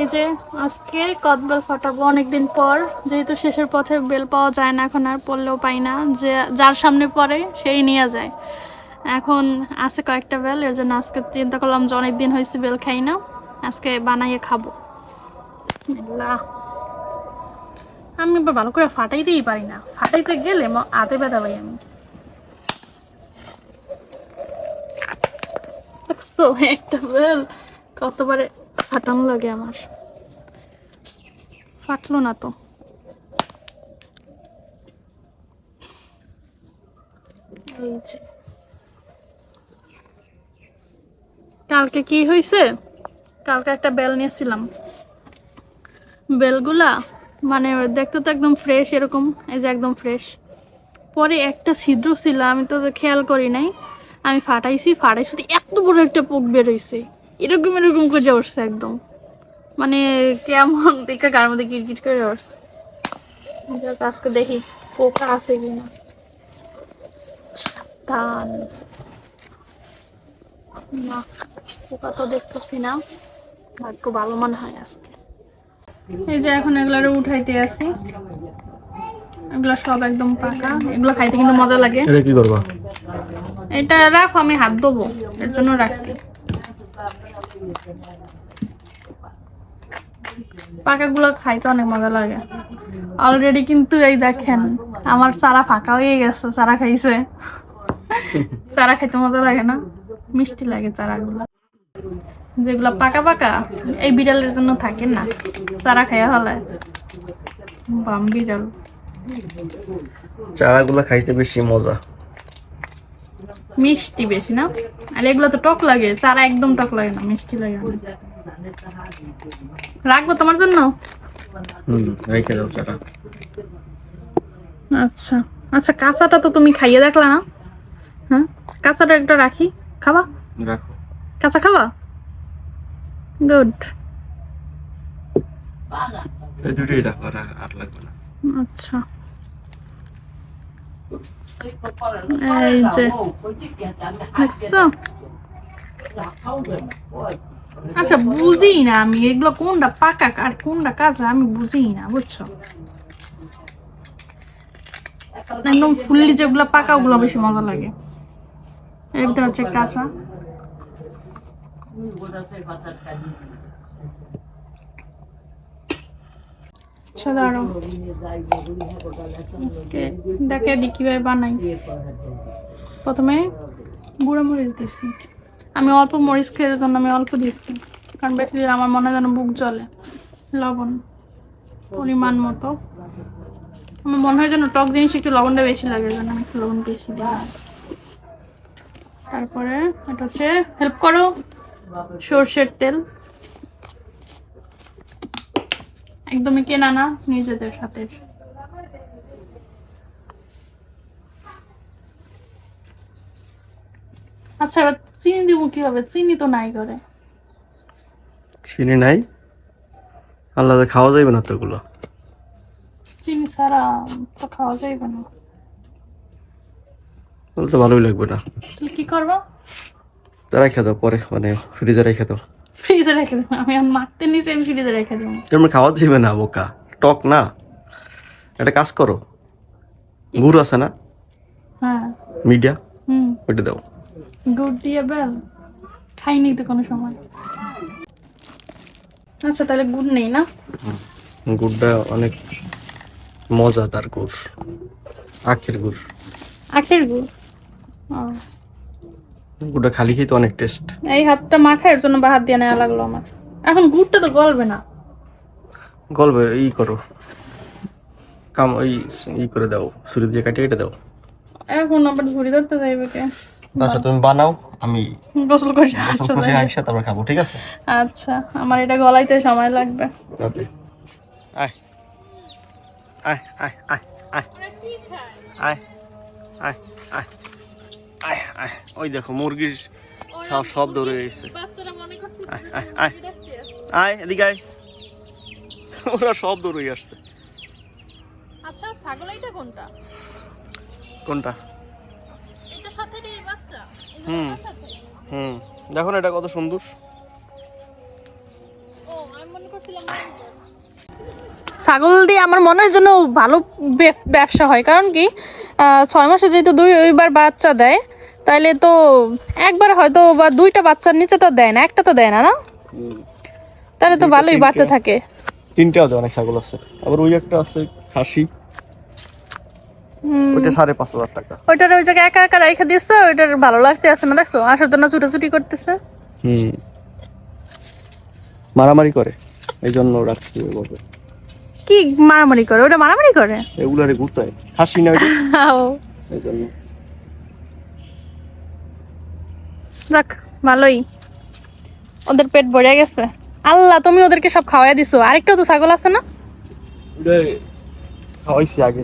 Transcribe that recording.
এই যে আজকে কদবেল ফাটাবো অনেকদিন পর, যেহেতু শেষের পথে বেল পাওয়া যায় না, এখন আর পড়লেও পাই না, যে যার সামনে পড়ে সেই নিয়ে যায়। এখন আছে কয়েকটা বেল, এর জন্য আজকে চিন্তা করলাম যে অনেকদিন হয়েছে বেল খাই না, আজকে বানাইয়ে খাব। আমি এবার ভালো করে ফাটাইতেই পারি না। ফাটাইতে গেলে আতে ব্যথা পাই আমি। একটা বেল কতবারে ফাটানো লাগে আমার। ফাটলো না তো। কালকে কি হয়েছে কালকে একটা বেল নিয়েছিলাম। বেলগুলা মানে দেখতে তো একদম ফ্রেশ এরকম, এই যে একদম ফ্রেশ পরে একটা ছিদ্র ছিল, আমি তো খেয়াল করি নাই। আমি ফাটাইছি ফাটাইছি এত বড় একটা পোক বেরোইছে এরকম এরকম করে উঠছে একদম। মানে কেমন দেখে গার মধ্যে কিটকিট করে উঠছে যাক আজকে দেখি পোকা আছে কিনা। সাবধান। না পোকা তো দেখতেছি না। ভাগ্য ভালো মনে হয় আজকে। এই যে এখন এগুলো উঠাইতে আসি। এগুলো সব একদম পাকা। এগুলো খাইতে কিন্তু মজা লাগে। এটা কি করবা? এটা রাখো আমি হাত দেবো এর জন্য রাখছি। পাকাগুলো খাইতে অনেক মজা লাগে। অলরেডি কিন্তু এই দেখেন, আমার চারা ফাঁকা হয়ে গেছে, চারা খাইছে। চারা খাইতে মজা লাগে না, মিষ্টি লাগে চারাগুলো। যেগুলো পাকা পাকা, এই বিড়ালের জন্য থাকে না, চারা খাইয়া হলে বাম বিড়াল। চারাগুলো খাইতে বেশি মজা। মিষ্টি বেশি না? আর এগুলো তো টক লাগে তারা একদম টক লাগে না মিষ্টি লাগে রাখব তোমার জন্য? আচ্ছা। আচ্ছা কাঁচাটা তো তুমি খাইয়ে দেখলা না? হ্যাঁ? কাঁচাটা একটা রাখি খাবা? রাখো। কাঁচা খাবা? গুড। এই দুটোই রাখো আর আর লাগবে না। আচ্ছা। এই আচ্ছা বুঝি না আমি, এগুলো কোনটা পাকা আর কোনটা কাঁচা আমি বুঝি না, বুঝছ? একদম ফুললি যেগুলো পাকা, ওগুলো বেশি মজা লাগে। এর হচ্ছে কাঁচা। দেখে দি কীভাবে বানাই। প্রথমে গুঁড়ো মরিচ দিচ্ছি আমি অল্প মরিচ খেয়ে জন্য আমি অল্প দিচ্ছি কারণ বেশি আমার মনে যেন বুক জ্বলে, লবণ পরিমাণ মতো। আমার মনে হয় যেন টক জিনিস একটু লবণটা বেশি লাগে, যেন আমি একটু লবণ বেশি দিই। তারপরে এটা হচ্ছে হেল্প করো, সর্ষের তেল। একদমই কেনা না নিজেদের সাথে আচ্ছা এবার চিনি দিব কীভাবে? চিনি তো নাই করে চিনি নাই? আল্লাহ খাওয়া যাবে না তো এগুলো? চিনি ছাড়া তো খাওয়া যাইবে না। তাহলে তো ভালোই লাগবে না। কি করব? তা রেখে দাও পরে মানে ফ্রিজে রেখে দাও। ফ্রিজে রেখে দেবো। আমি মারতে নিচে আমি ফ্রিজে রেখে দেবো। তেমন খাওয়া যাবে না বোকা। টক না। একটা কাজ করো। গুড় আছে না? হ্যাঁ। মিডিয়া? হুম। ওইটা দাও। গুড় দিয়ে বেল খাইনি তো কোনো সময়। আচ্ছা তাহলে গুড় নেই না? গুড়টা অনেক মজাদার গুড়। আখের গুড়। আখের গুড়? ও, গুড়টা খালি খেতে অনেক টেস্ট এই হাতটা মাখার জন্য বা হাত দিয়ে নেওয়া লাগল আমার। এখন গুড়টা তো গলবে না। গল্পে ই করো। কাম ওই ই করে দাও ছুরি দিয়ে কাটিয়ে কেটে দাও। এখন আবার ঝুড়ি ধরতে যাইবে কে? আচ্ছা তুমি বানাও আমি গোসল করে গোসল করে আইসা তারপর খাব ঠিক আছে? আচ্ছা আমার এটা গলাইতে সময় লাগবে। ওকে। আয় আয় আয় আয়। আয় আয় আয় আয়। ওই দেখো মুরগির সব সব দৌড়ে গেছে। বাচ্চারা আয় আয় আয়। আয় এদিকে আয়। ওরা সব দৌড়ে আসছে। আচ্ছা ছাগল এটা কোনটা? কোনটা? এটা সাথে এই বাচ্চা। হুম হুম। দেখো না এটা কত সুন্দর। ও আমি ছাগল দিয়ে আমার মনে হয় যেন ভালো ব্যবসা হয়। কারণ কি ছয় মাসে যেহেতু দুইবার বাচ্চা দেয় তাইলে তো একবার হয়তো বা দুইটা বাচ্চার নিচে তো দেয় না একটা তো দেয় না না? তাহলে তো ভালোই বাড়তে থাকে। তিনটাও দেয় অনেক ছাগল আছে। আবার ওই একটা আছে খাসি। ওইটা সাড়ে পাঁচ হাজার টাকা। ওইটার ওই জায়গায় একা একা রেখে দিচ্ছে ওইটার ভালো লাগতে আছে না দেখছ? আসার জন্য ছুটাছুটি করতেছে। হুম। মারামারি করে এই জন্য রাখছি ওইভাবে কি মারামারি করে? ওটা মারামারি করে? এগুলারে ঘুরতায় খাসি না ওইটা? এই জন্য যাক, ভালোই। ওদের পেট ভরে গেছে। আল্লাহ, তুমি ওদেরকে সব খাওয়াই দিছো। আরেকটা তো ছাগল আছে না? খাওয়াইছি আগে।